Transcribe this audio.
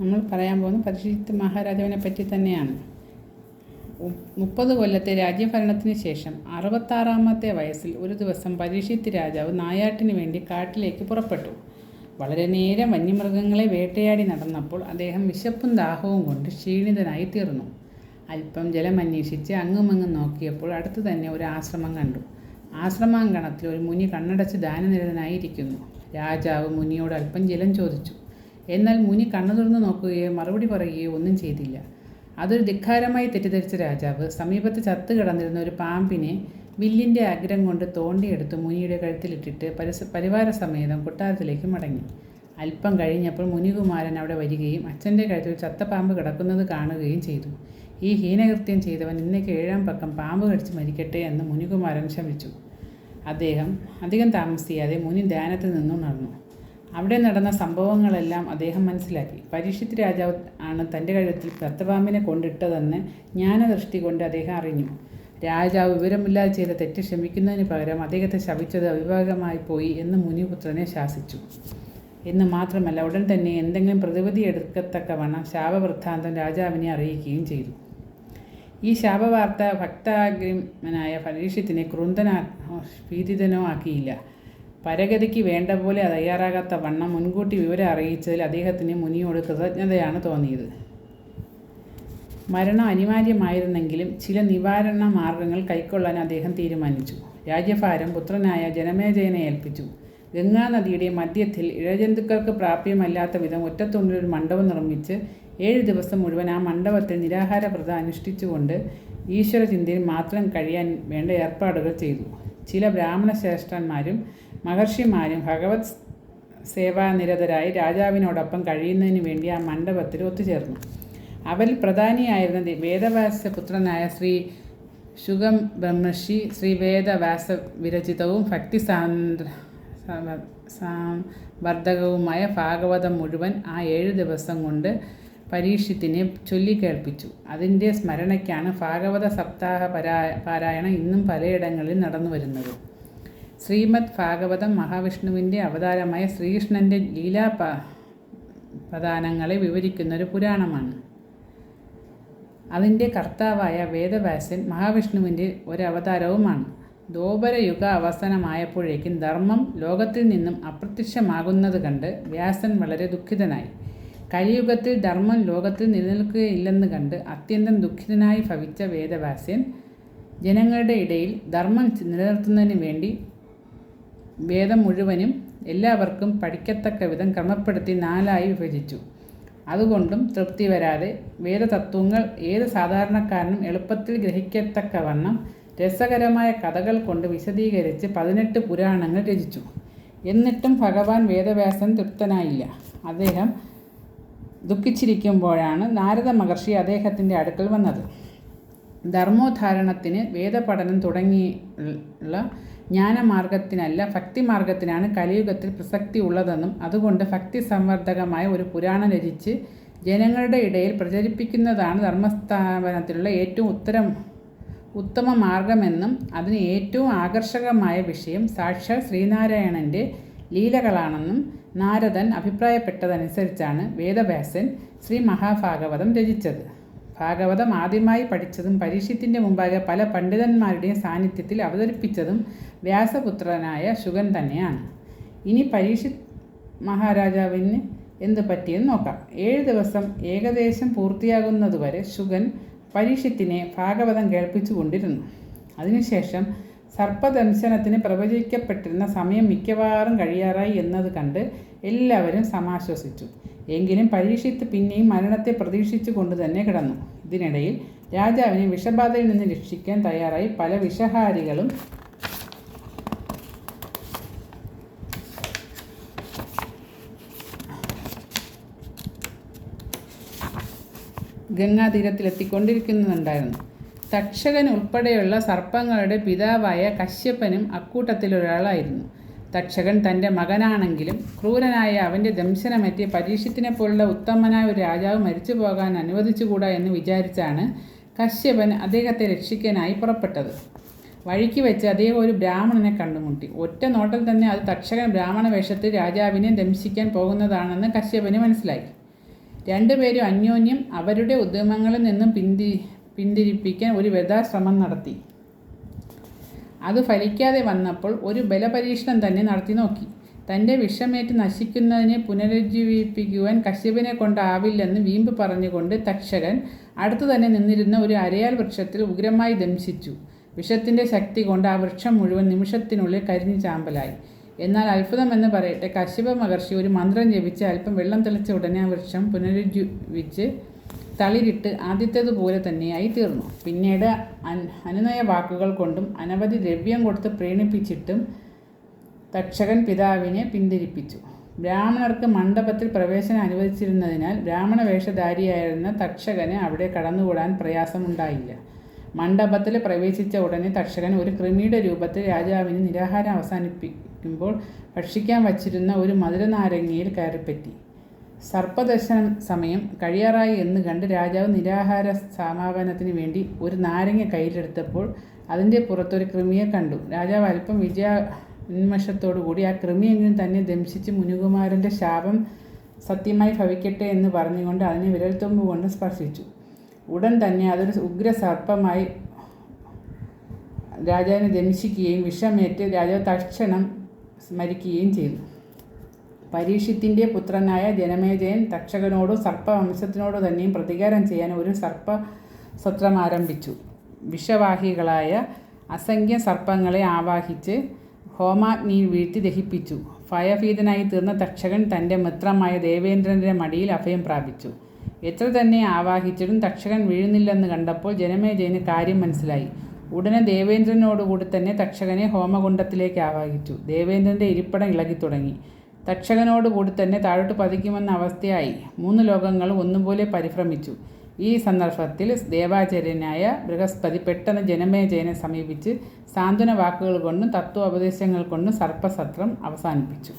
നമ്മൾ പറയാൻ പോകുന്ന പരിശുദ്ധ മഹാരാജാവിനെ പറ്റി തന്നെയാണ്. മുപ്പത് കൊല്ലത്തെ രാജ്യഭരണത്തിന് ശേഷം അറുപത്താറാമത്തെ വയസ്സിൽ ഒരു ദിവസം പരീക്ഷിത്ത് രാജാവ് നായാട്ടിന് വേണ്ടി കാട്ടിലേക്ക് പുറപ്പെട്ടു. വളരെ നേരം വന്യമൃഗങ്ങളെ വേട്ടയാടി നടന്നപ്പോൾ അദ്ദേഹം വിശപ്പും ദാഹവും കൊണ്ട് ക്ഷീണിതനായി തീർന്നു. അല്പം ജലം അന്വേഷിച്ച് അങ്ങുമങ്ങും നോക്കിയപ്പോൾ അടുത്ത് തന്നെ ഒരു ആശ്രമം കണ്ടു. ആശ്രമാങ്കണത്തിൽ ഒരു മുനി കണ്ണടച്ച് ദാനനിരതനായിരിക്കുന്നു. രാജാവ് മുനിയോട് അല്പം ജലം ചോദിച്ചു. എന്നാൽ മുനി കണ്ണു തുറന്നു നോക്കുകയോ മറുപടി പറയുകയോ ഒന്നും ചെയ്തില്ല. അതൊരു ധിക്കാരമായി തെറ്റിദ്ധരിച്ച രാജാവ് സമീപത്ത് ചത്തു കിടന്നിരുന്ന ഒരു പാമ്പിനെ വില്ലിന്റെ അഗ്രം കൊണ്ട് തോണ്ടിയെടുത്ത് മുനിയുടെ കഴുത്തിലിട്ടിട്ട് പരിസ പരിവാര സമേതം കൊട്ടാരത്തിലേക്ക് മടങ്ങി. അല്പം കഴിഞ്ഞപ്പോൾ മുനികുമാരൻ അവിടെ വരികയും അച്ഛന്റെ കഴുത്തിൽ ചത്ത പാമ്പ് കിടക്കുന്നത് കാണുകയും ചെയ്തു. ഈ ഹീനകൃത്യം ചെയ്തവൻ ഇന്നേക്ക് ഏഴാം പക്കം പാമ്പ് കടിച്ച് മരിക്കട്ടെ എന്ന് മുനികുമാരൻ ശമിച്ചു. അദ്ദേഹം അധികം താമസിയാതെ മുനി ധ്യാനത്തിൽ നിന്നുണർന്നു അവിടെ നടന്ന സംഭവങ്ങളെല്ലാം അദ്ദേഹം മനസ്സിലാക്കി. പരീക്ഷിത് രാജാവ് ആണ് തന്റെ കഴുത്തിൽ കത്തപാമ്പിനെ കൊണ്ടിട്ടതെന്ന് ജ്ഞാനദൃഷ്ടി കൊണ്ട് അദ്ദേഹം അറിഞ്ഞു. രാജാവ് വിവരമില്ലാതെ ചെയ്ത തെറ്റ് ക്ഷമിക്കുന്നതിന് പകരം അദ്ദേഹത്തെ ശപിച്ചത് അവിഭാഗമായി പോയി എന്ന് മുനിപുത്രനെ ശാസിച്ചു. എന്ന് മാത്രമല്ല ഉടൻ തന്നെ എന്തെങ്കിലും പ്രതിവിധി എടുക്കത്തക്കവണ്ണം ശാപവൃത്താന്തം രാജാവിനെ അറിയിക്കുകയും ചെയ്തു. ഈ ശാപവാർത്ത ഭക്താഗ്രിമനായ പരീക്ഷത്തിനെ ക്രുന്തനാ ഭീതിതനോ ആക്കിയില്ല. പരഗതിക്ക് വേണ്ട പോലെ തയ്യാറാകാത്ത വണ്ണം മുൻകൂട്ടി വിവരം അറിയിച്ചതിൽ അദ്ദേഹത്തിന് മുനിയോട് കൃതജ്ഞതയാണ് തോന്നിയത്. മരണം അനിവാര്യമായിരുന്നെങ്കിലും ചില നിവാരണ മാർഗങ്ങൾ കൈക്കൊള്ളാൻ അദ്ദേഹം തീരുമാനിച്ചു. രാജ്യഭാരം പുത്രനായ ജനമേജയനെ ഏൽപ്പിച്ചു. ഗംഗാനദിയുടെ മധ്യത്തിൽ ഇഴജന്തുക്കൾക്ക് പ്രാപ്യമല്ലാത്ത വിധം ഒറ്റത്തുണ്ടിൽ ഒരു മണ്ഡപം നിർമ്മിച്ച് ഏഴ് ദിവസം മുഴുവൻ ആ മണ്ഡപത്തിൽ നിരാഹാര വ്രതം അനുഷ്ഠിച്ചുകൊണ്ട് ഈശ്വരചിന്തയിൽ മാത്രം കഴിയാൻ വേണ്ട ഏർപ്പാടുകൾ ചെയ്തു. ചില ബ്രാഹ്മണ ശ്രേഷ്ഠന്മാരും മഹർഷിമാരും ഭഗവത് സേവാനിരതരായി രാജാവിനോടൊപ്പം കഴിയുന്നതിന് വേണ്ടി ആ മണ്ഡപത്തിൽ ഒത്തുചേർന്നു. അവരിൽ പ്രധാനിയായിരുന്ന വേദവാസ പുത്രനായ ശ്രീ ശുഗം ബ്രഹ്മർഷി ശ്രീ വേദവ്യാസ വിരചിതവും ഭക്തി സാന്ദ്ര വർദ്ധകവുമായ ഭാഗവതം മുഴുവൻ ആ ഏഴ് ദിവസം കൊണ്ട് പരീക്ഷത്തിനെ ചൊല്ലിക്കേൾപ്പിച്ചു. അതിന്റെ സ്മരണയ്ക്കാണ് ഭാഗവത സപ്താഹ പരാ പാരായണം ഇന്നും പലയിടങ്ങളിൽ നടന്നു വരുന്നത് ശ്രീമദ് ഭാഗവതം മഹാവിഷ്ണുവിന്റെ അവതാരമായ ശ്രീകൃഷ്ണന്റെ ലീലാ പ്രധാനങ്ങളെ വിവരിക്കുന്ന ഒരു പുരാണമാണ്. അതിന്റെ കർത്താവായ വേദവ്യാസൻ മഹാവിഷ്ണുവിന്റെ ഒരവതാരവുമാണ്. ദോപരയുഗ അവസാനമായപ്പോഴേക്കും ധർമ്മം ലോകത്തിൽ നിന്നും അപ്രത്യക്ഷമാകുന്നത് കണ്ട് വ്യാസൻ വളരെ ദുഃഖിതനായി. കലിയുഗത്തിൽ ധർമ്മം ലോകത്തിൽ നിലനിൽക്കുകയില്ലെന്ന് കണ്ട് അത്യന്തം ദുഃഖിതനായി ഭവിച്ച വേദവ്യാസൻ ജനങ്ങളുടെ ഇടയിൽ ധർമ്മം നിലനിർത്തുന്നതിന് വേണ്ടി വേദം മുഴുവനും എല്ലാവർക്കും പഠിക്കത്തക്ക വിധം ക്രമപ്പെടുത്തി നാലായി വിഭജിച്ചു. അതുകൊണ്ടും തൃപ്തി വരാതെ വേദതത്വങ്ങൾ ഏത് സാധാരണക്കാരനും എളുപ്പത്തിൽ ഗ്രഹിക്കത്തക്കവണ്ണം രസകരമായ കഥകൾ കൊണ്ട് വിശദീകരിച്ച് പതിനെട്ട് പുരാണങ്ങൾ രചിച്ചു. എന്നിട്ടും ഭഗവാൻ വേദവ്യാസൻ തൃപ്തനായില്ല. അദ്ദേഹം ദുഃഖിച്ചിരിക്കുമ്പോഴാണ് നാരദ മഹർഷി അദ്ദേഹത്തിന്റെ അടുക്കൽ വന്നത്. ധർമ്മോദ്ധാരണത്തിന് വേദപഠനം തുടങ്ങിയുള്ള ജ്ഞാനമാർഗത്തിനല്ല ഭക്തിമാർഗത്തിനാണ് കലിയുഗത്തിൽ പ്രസക്തി ഉള്ളതെന്നും അതുകൊണ്ട് ഭക്തി സംവർദ്ധകമായ ഒരു പുരാണം രചിച്ച് ജനങ്ങളുടെ ഇടയിൽ പ്രചരിപ്പിക്കുന്നതാണ് ധർമ്മസ്ഥാപനത്തിലുള്ള ഏറ്റവും ഉത്തരം ഉത്തമ മാർഗമെന്നും അതിന് ഏറ്റവും ആകർഷകമായ വിഷയം സാക്ഷാൽ ശ്രീനാരായണന്റെ ലീലകളാണെന്നും നാരദൻ അഭിപ്രായപ്പെട്ടതനുസരിച്ചാണ് വേദവ്യാസൻ ശ്രീ മഹാഭാഗവതം രചിച്ചത്. ഭാഗവതം ആദ്യമായി പഠിച്ചതും പരീക്ഷത്തിന്റെ മുമ്പാകെ പല പണ്ഡിതന്മാരുടെയും സാന്നിധ്യത്തിൽ അവതരിപ്പിച്ചതും വ്യാസപുത്രനായ ശുഗൻ തന്നെയാണ്. ഇനി പരീക്ഷിത് മഹാരാജാവിന് എന്ത് പറ്റിയെന്ന് നോക്കാം. ഏഴ് ദിവസം ഏകദേശം പൂർത്തിയാകുന്നതുവരെ ശുഗൻ പരീക്ഷത്തിനെ ഭാഗവതം കേൾപ്പിച്ചുകൊണ്ടിരുന്നു. അതിനുശേഷം സർപ്പദംശനത്തിന് പ്രവചിക്കപ്പെട്ടിരുന്ന സമയം മിക്കവാറും കഴിയാറായി എന്നത് കണ്ട് എല്ലാവരും സമാശ്വസിച്ചു. എങ്കിലും പരീക്ഷിത്ത് പിന്നെയും മരണത്തെ പ്രതീക്ഷിച്ചു കൊണ്ട് തന്നെ കിടന്നു. ഇതിനിടയിൽ രാജാവിനെ വിഷബാധയിൽ നിന്ന് രക്ഷിക്കാൻ തയ്യാറായി പല വിഷഹാരികളും ഗംഗാതീരത്തിലെത്തിക്കൊണ്ടിരിക്കുന്നുണ്ടായിരുന്നു. തക്ഷകൻ ഉൾപ്പെടെയുള്ള സർപ്പങ്ങളുടെ പിതാവായ കശ്യപ്പനും അക്കൂട്ടത്തിലൊരാളായിരുന്നു. തക്ഷകൻ തന്റെ മകനാണെങ്കിലും ക്രൂരനായ അവന്റെ ദംശനമേറ്റ് പരീക്ഷത്തിനെ പോലുള്ള ഉത്തമനായ ഒരു രാജാവ് മരിച്ചു പോകാൻ അനുവദിച്ചുകൂടാ എന്ന് വിചാരിച്ചാണ് കശ്യപൻ അദ്ദേഹത്തെ രക്ഷിക്കാനായി പുറപ്പെട്ടത്. വഴിക്ക് വെച്ച് അദ്ദേഹം ഒരു ബ്രാഹ്മണനെ കണ്ടുമുട്ടി. ഒറ്റ നോട്ടൽ തന്നെ അത് തക്ഷകൻ ബ്രാഹ്മണ വേഷത്തിൽ രാജാവിനെ ദംശിക്കാൻ പോകുന്നതാണെന്ന് കശ്യപന് മനസ്സിലായി. രണ്ടുപേരും അന്യോന്യം അവരുടെ ഉദ്യമങ്ങളിൽ നിന്നും പിന്തി പിന്തിരിപ്പിക്കാൻ ഒരു വ്യഥാശ്രമം നടത്തി. അത് ഫലിക്കാതെ വന്നപ്പോൾ ഒരു ബലപരീക്ഷണം തന്നെ നടത്തി നോക്കി. തന്റെ വിഷമേറ്റ് നശിക്കുന്നതിനെ പുനരുജ്ജീവിപ്പിക്കുവാൻ കശ്യപിനെ കൊണ്ടാവില്ലെന്ന് വീമ്പ് പറഞ്ഞുകൊണ്ട് തക്ഷകൻ അടുത്തു തന്നെ നിന്നിരുന്ന ഒരു അരയാൽ വൃക്ഷത്തിൽ ഉഗ്രമായി ദംശിച്ചു. വിഷത്തിന്റെ ശക്തി കൊണ്ട് ആ വൃക്ഷം മുഴുവൻ നിമിഷത്തിനുള്ളിൽ കരിഞ്ഞു ചാമ്പലായി. എന്നാൽ അത്ഭുതമെന്ന് പറയട്ടെ കശ്യപ മഹർഷി ഒരു മന്ത്രം ജപിച്ച് അല്പം വെള്ളം തെളിച്ച ഉടനെ ആ വൃക്ഷം പുനരുജ്ജീവിച്ച് തളിരിട്ട് ആദ്യത്തേതുപോലെ തന്നെയായി തീർന്നു. പിന്നീട് അനുനയ വാക്കുകൾ കൊണ്ടും അനവധി ദ്രവ്യം കൊടുത്ത് പ്രീണിപ്പിച്ചിട്ടും തക്ഷകൻ പിതാവിനെ പിന്തിരിപ്പിച്ചു. ബ്രാഹ്മണർക്ക് മണ്ഡപത്തിൽ പ്രവേശനം അനുവദിച്ചിരുന്നതിനാൽ ബ്രാഹ്മണ വേഷധാരിയായിരുന്ന തക്ഷകന് അവിടെ കടന്നുകൂടാൻ പ്രയാസമുണ്ടായില്ല. മണ്ഡപത്തിൽ പ്രവേശിച്ച ഉടനെ തക്ഷകൻ ഒരു കൃമിയുടെ രൂപത്തിൽ രാജാവിന് നിരാഹാരം അവസാനിപ്പിക്കുമ്പോൾ ഭക്ഷിക്കാൻ വച്ചിരുന്ന ഒരു മധുരനാരങ്ങയിൽ കയറിപ്പറ്റി. സർപ്പദർശനം സമയം കഴിയാറായി എന്ന് കണ്ട് രാജാവ് നിരാഹാര സമാപനത്തിന് വേണ്ടി ഒരു നാരങ്ങ കയ്യിലെടുത്തപ്പോൾ അതിന്റെ പുറത്തൊരു കൃമിയെ കണ്ടു. രാജാവ് അല്പം വിജയ ഉന്മേഷത്തോടുകൂടി ആ കൃമിയെങ്കിലും തന്നെ ദംശിച്ച് മുനികുമാരന്റെ ശാപം സത്യമായി ഭവിക്കട്ടെ എന്ന് പറഞ്ഞുകൊണ്ട് അതിനെ വിരൽത്തുമ്പ് കൊണ്ട് സ്പർശിച്ചു. ഉടൻ തന്നെ അതൊരു ഉഗ്ര സർപ്പമായി രാജാവിനെ ദംശിക്കുകയും വിഷമേറ്റ് രാജാവ് തക്ഷണം സ്മരിക്കുകയും ചെയ്തു. പരീക്ഷിത്തിന്റെ പുത്രനായ ജനമേജയൻ തക്ഷകനോടും സർപ്പവംശത്തിനോടു തന്നെയും പ്രതികാരം ചെയ്യാൻ ഒരു സർപ്പ സത്രം ആരംഭിച്ചു. വിഷവാഹികളായ അസംഖ്യ സർപ്പങ്ങളെ ആവാഹിച്ച് ഹോമാഗ്നിയിൽ വീഴ്ത്തി ദഹിപ്പിച്ചു. ഭയഭീതനായി തീർന്ന തക്ഷകൻ തന്റെ മിത്രമായ ദേവേന്ദ്രന്റെ മടിയിൽ അഭയം പ്രാപിച്ചു. എത്ര തന്നെ ആവാഹിച്ചിട്ടും തക്ഷകൻ വീഴുന്നില്ലെന്ന് കണ്ടപ്പോൾ ജനമേജയന് കാര്യം മനസ്സിലായി. ഉടനെ ദേവേന്ദ്രനോടുകൂടി തന്നെ തക്ഷകനെ ഹോമകുണ്ഡത്തിലേക്ക് ആവാഹിച്ചു. ദേവേന്ദ്രന്റെ ഇരിപ്പിടം ഇളകി തുടങ്ങി തക്ഷകനോടുകൂടി തന്നെ താഴോട്ട് പതിക്കുമെന്ന അവസ്ഥയായി. മൂന്ന് ലോകങ്ങൾ ഒന്നുപോലെ പരിഭ്രമിച്ചു. ഈ സന്ദർഭത്തിൽ ദേവാചാര്യനായ ബൃഹസ്പതി പെട്ടെന്ന് ജനമേജയനെ സമീപിച്ച് സാന്ത്വന വാക്കുകൾ കൊണ്ടും തത്വോപദേശങ്ങൾ കൊണ്ടും സർപ്പസത്രം അവസാനിപ്പിച്ചു.